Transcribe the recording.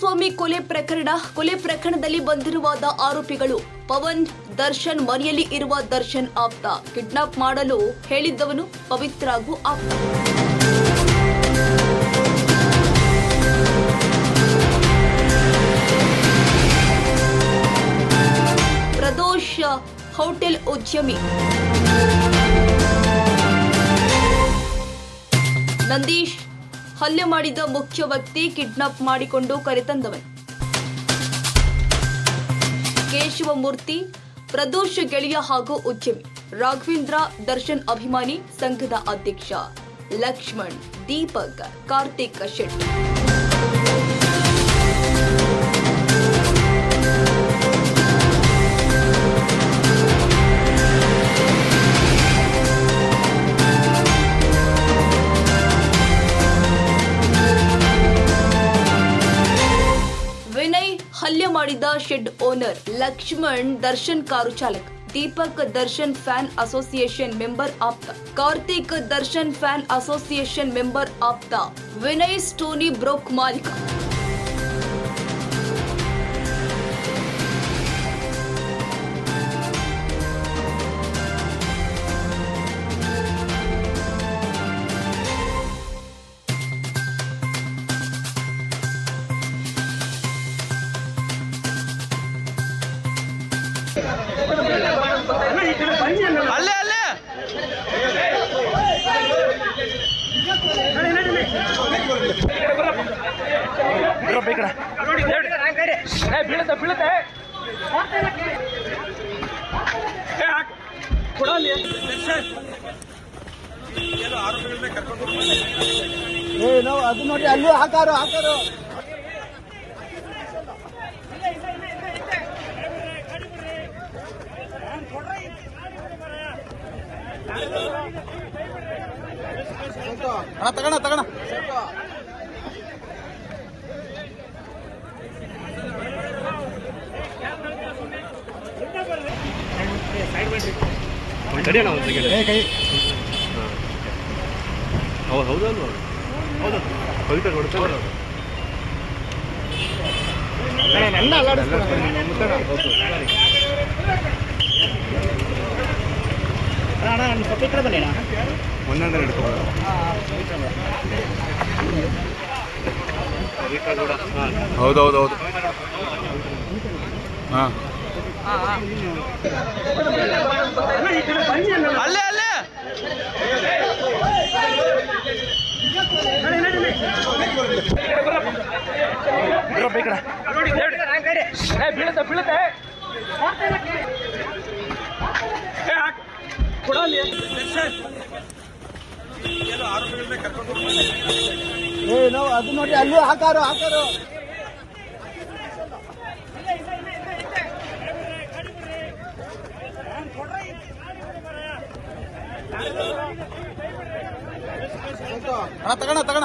ಕುಮಾರಸ್ವಾಮಿ ಕೊಲೆ ಪ್ರಕರಣ, ಕೊಲೆ ಪ್ರಕರಣದಲ್ಲಿ ಬಂದಿರುವಾದ ಆರೋಪಿಗಳು ಪವನ್, ದರ್ಶನ್ ಮನೆಯಲ್ಲಿ ಇರುವ ದರ್ಶನ್ ಆಪ್ತ. ಕಿಡ್ನಾಪ್ ಮಾಡಲು ಹೇಳಿದ್ದವನು ಪವಿತ್ರಾಗೂ ಆಪ್ತ. ಪ್ರದೋಷ್ ಹೋಟೆಲ್ ಉದ್ಯಮಿ. ನಂದೀಶ್ ಹಲ್ಲೆ ಮಾಡಿದ ಮುಖ್ಯ ವ್ಯಕ್ತಿ ಕಿಡ್ನಾಪ್ ಮಾಡಿಕೊಂಡು ಕರೆತಂದವನು. ಕೇಶವಮೂರ್ತಿ, ಪ್ರದೋಷ ಗೆಳೆಯ ಹಾಗೂ ಉದ್ಯಮಿ, ರಾಘವೇಂದ್ರ ದರ್ಶನ್ ಅಭಿಮಾನಿ ಸಂಘದ ಅಧ್ಯಕ್ಷ, ಲಕ್ಷ್ಮಣ್, ದೀಪಕ್, ಕಾರ್ತಿಕ್ ಶೆಟ್ಟಿ. ಹಲ್ಲೆ ಮಾಡಿದ shed owner Lakshman, Darshan car ಚಾಲಕ. Deepak Darshan fan association member ಆಪ್ತ. Karthik Darshan fan association member ಆಪ್ತ. ವಿನಯ್ ಸ್ಟೋನಿ ಬ್ರೋಕ್ ಮಾಲೀಕ. ಅಲ್ಲೇ ಅಲ್ಲೇ. ಬೀಳುತ್ತೆ ಬೀಳುತ್ತೆ ನಾವು ಅದು ನೋಡಿ ಅಲ್ಲೂ ಹಾಕಾರು ಹಾಕಾರು. ಅಣ್ಣ ತಗೋಣ ತಗೋಣ. ಹೌದು ಹೌದಲ್ವ ಹೌದು. ಪವಿತ್ರ ಕೊಡ್ತಾರೆ ನನ್ನ ಅಲ್ಲಾಡಿಸ್ತಾನೆ ಅಣ್ಣ ಹೌದು ಪಕ್ಕ ಬನ್ನಿ ಅಣ್ಣ ಒಂದೊಂದೇ ಹಿಡ್ಕೊಂಡು ಹೌದೌದೌದು ಹೌದು ಹಾಂ ಅಲ್ಲೇ ಅಲ್ಲೇ ಬೀಳುತ್ತೆ ಬೀಳುತ್ತೆ ಏನು ಅದು ನೋಡಿ ಅಲ್ಲೂ ಹಾಕಾರು ಹಾಕಾರು. ತಗೋಣ ತಗೋಣ.